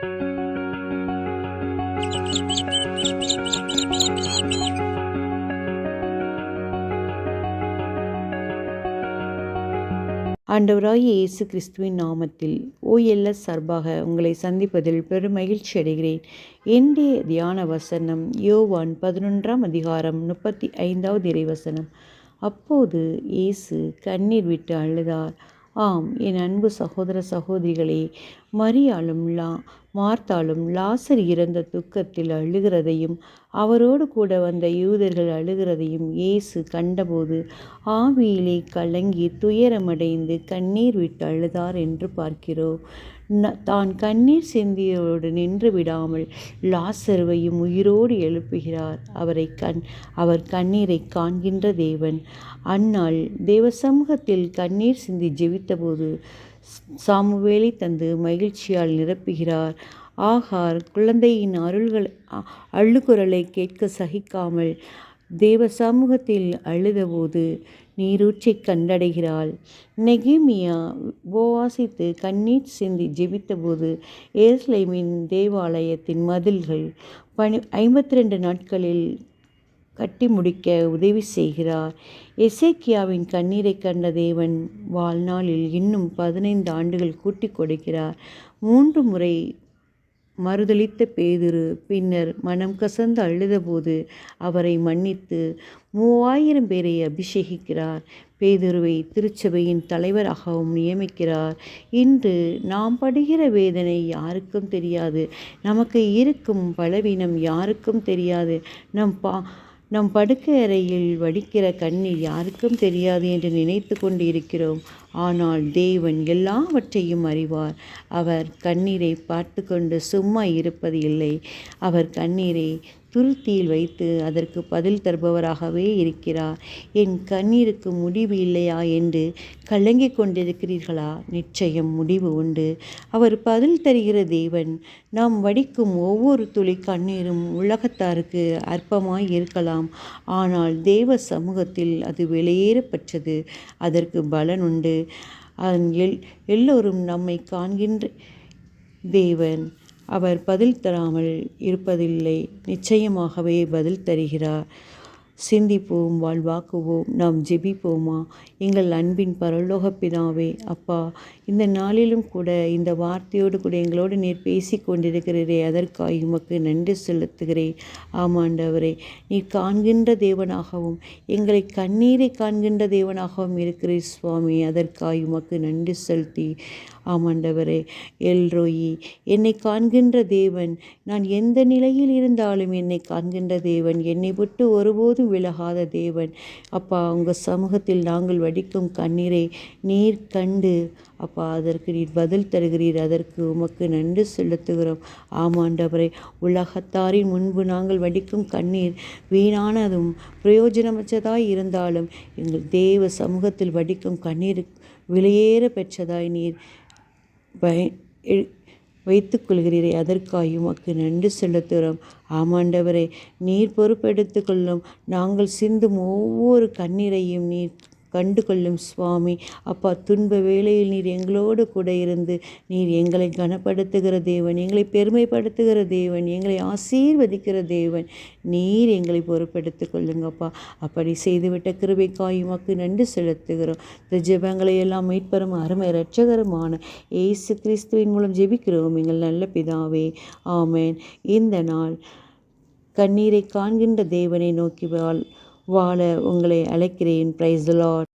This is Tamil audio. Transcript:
ஆண்டவராய் இயேசு கிறிஸ்துவின் நாமத்தில் ஓஎல்எஸ் சார்பாக உங்களை சந்திப்பதில் பெரும் மகிழ்ச்சி அடைகிறேன். இன்றைய தியான வசனம் யோவான் பதினொன்றாம் அதிகாரம் முப்பத்தி ஐந்தாவது இறைவசனம். அப்போது இயேசு கண்ணீர் விட்டு அழுதார். ஆம் என் அன்பு சகோதர சகோதரிகளே மரியாளும் லா மார்த்தாலும் லாசர் இறந்த துக்கத்தில் அழுகிறதையும் அவரோடு கூட வந்த யூதர்கள் அழுகிறதையும் இயேசு கண்டபோது ஆவியிலே கலங்கி துயரமடைந்து கண்ணீர் விட்டு அழுதார் என்று பார்க்கிறோம். தான் கண்ணீர் சிந்தியோடு நின்று விடாமல் லாசருவையும் உயிரோடு எழுப்புகிறார். அவரை கண் அவர் கண்ணீரை காண்கின்ற தேவன். அந்நாள் தேவ சமூகத்தில் கண்ணீர் சிந்தி ஜெபித்தபோது சாமுவேலை தந்து மகிழ்ச்சியால் நிரப்புகிறார். ஆகார் குழந்தையின் அருள்கள் அள்ளுக்குரலை கேட்க சகிக்காமல் தேவ சமூகத்தில் அழுதபோது நீரூற்றி கண்டடைகிறாள். நெகிமியா உபவாசித்து கண்ணீர் சிந்தி ஜெபித்தபோது ஏர்ஸ்லைமின் தேவாலயத்தின் மதில்கள் பனி ஐம்பத்தி ரெண்டு நாட்களில் கட்டி முடிக்க உதவி செய்கிறார். எசேக்கியாவின் கண்ணீரை கண்ட தேவன் வாழ்நாளில் இன்னும் பதினைந்து ஆண்டுகள் கூட்டிக் கொடுக்கிறார். மூன்று முறை மறுதளித்த பேதுரு பின்னர் மனம் கசந்து அழுதபோது அவரை மன்னித்து மூவாயிரம் பேரை அபிஷேகிக்கிறார். பேதுருவை திருச்சபையின் தலைவராகவும் நியமிக்கிறார். இன்று நாம் படுகிற வேதனை யாருக்கும் தெரியாது. நமக்கு இருக்கும் பலவீனம் யாருக்கும் தெரியாது. நம் பா நம் படுக்கை அறையில் வடிக்கிற கண்ணீர் யாருக்கும் தெரியாது என்று நினைத்து கொண்டு இருக்கிறோம் ஆனால் தேவன் எல்லாவற்றையும் அறிவார். அவர் கண்ணீரை பார்த்து கொண்டு சும்மா இருப்பது இல்லை. அவர் கண்ணீரை துருத்தியில் வைத்து அதற்கு பதில் தருபவராகவே இருக்கிறார். என் கண்ணீருக்கு முடிவு இல்லையா என்று கலங்கிக் கொண்டிருக்கிறீர்களா? நிச்சயம் முடிவு உண்டு. அவர் பதில் தருகிற தேவன் நாம் வடிக்கும் ஒவ்வொரு துளி கண்ணீரும் உலகத்தாருக்கு அற்பமாய் இருக்கலாம். ஆனால் தேவ சமூகத்தில் அது வெளியேறப்பட்டது அதற்கு பலன் உண்டு. எல் எல்லோரும் நம்மை காண்கின்ற தேவன் அவர் பதில் தராமல் இருப்பதில்லை. நிச்சயமாகவே பதில் தருகிறார். சிந்திப்போம் வாழ்வாக்குவோம் நாம் ஜெபிப்போமா? எங்கள் அன்பின் பரலோக பிதாவே அப்பா இந்த நாளிலும் கூட இந்த வார்த்தையோடு கூட எங்களோடு நீர் பேசி கொண்டிருக்கிறீரே அதற்காக உமக்கு நன்றி செலுத்துகிறேன். ஆமாண்டவரே நீ காண்கின்ற தேவனாகவும் எங்களை கண்ணீரை காண்கின்ற தேவனாகவும் இருக்கிறீர் சுவாமி அதற்காக உமக்கு நன்றி செலுத்தி. ஆமாண்டவரே எல்ரோயி என்னை காண்கின்ற தேவன் நான் எந்த நிலையில் இருந்தாலும் என்னை காண்கின்ற தேவன் என்னை விட்டு ஒருபோதும் விலகாத தேவன். அப்பா உங்கள் சமூகத்தில் நாங்கள் வடிக்கும் கண்ணீரை நீர் கண்டு அப்பா அதற்கு நீர் பதில் தருகிறீர். அதற்கு உமக்கு நன்றி செலுத்துகிறோம். ஆமாண்டவரை உலகத்தாரின் முன்பு நாங்கள் வடிக்கும் கண்ணீர் வீணானதும் பிரயோஜனமற்றதாய் இருந்தாலும் எங்கள் தேவ சமூகத்தில் வடிக்கும் கண்ணீர் விலையேற பெற்றதாய் நீர் பய வைத்துக் கொள்கிறீரே அதற்காக உமக்கு நன்றி செலுத்துகிறோம். ஆமாண்டவரே நீர் பொறுப்பெடுத்து கொள்ளும். நாங்கள் சிந்தும் ஒவ்வொரு கண்ணீரையும் நீர் கண்டு கொள்ளும் சுவாமி. அப்பா துன்ப வேளையில் நீர் எங்களோடு கூட இருந்து நீர் எங்களை கனப்படுத்துகிற தேவன் எங்களை பெருமைப்படுத்துகிற தேவன் எங்களை ஆசீர்வதிக்கிற தேவன். நீர் எங்களை பொறுப்பெடுத்து கொள்ளுங்கப்பா. அப்படி செய்துவிட்ட கிருபைக்காய் உமக்கு நன்றி செலுத்துகிறோம். இந்த ஜெபங்களை எல்லாம் மீட்பெறும் அருமை இரட்சகருமான ஏசு கிறிஸ்துவின் மூலம் ஜெபிக்கிறோம் எங்கள் நல்ல பிதாவே. ஆமேன். இந்த நாள் கண்ணீரை காண்கின்ற தேவனை நோக்கி வாழ உங்களை அழைக்கிறேன். Price lot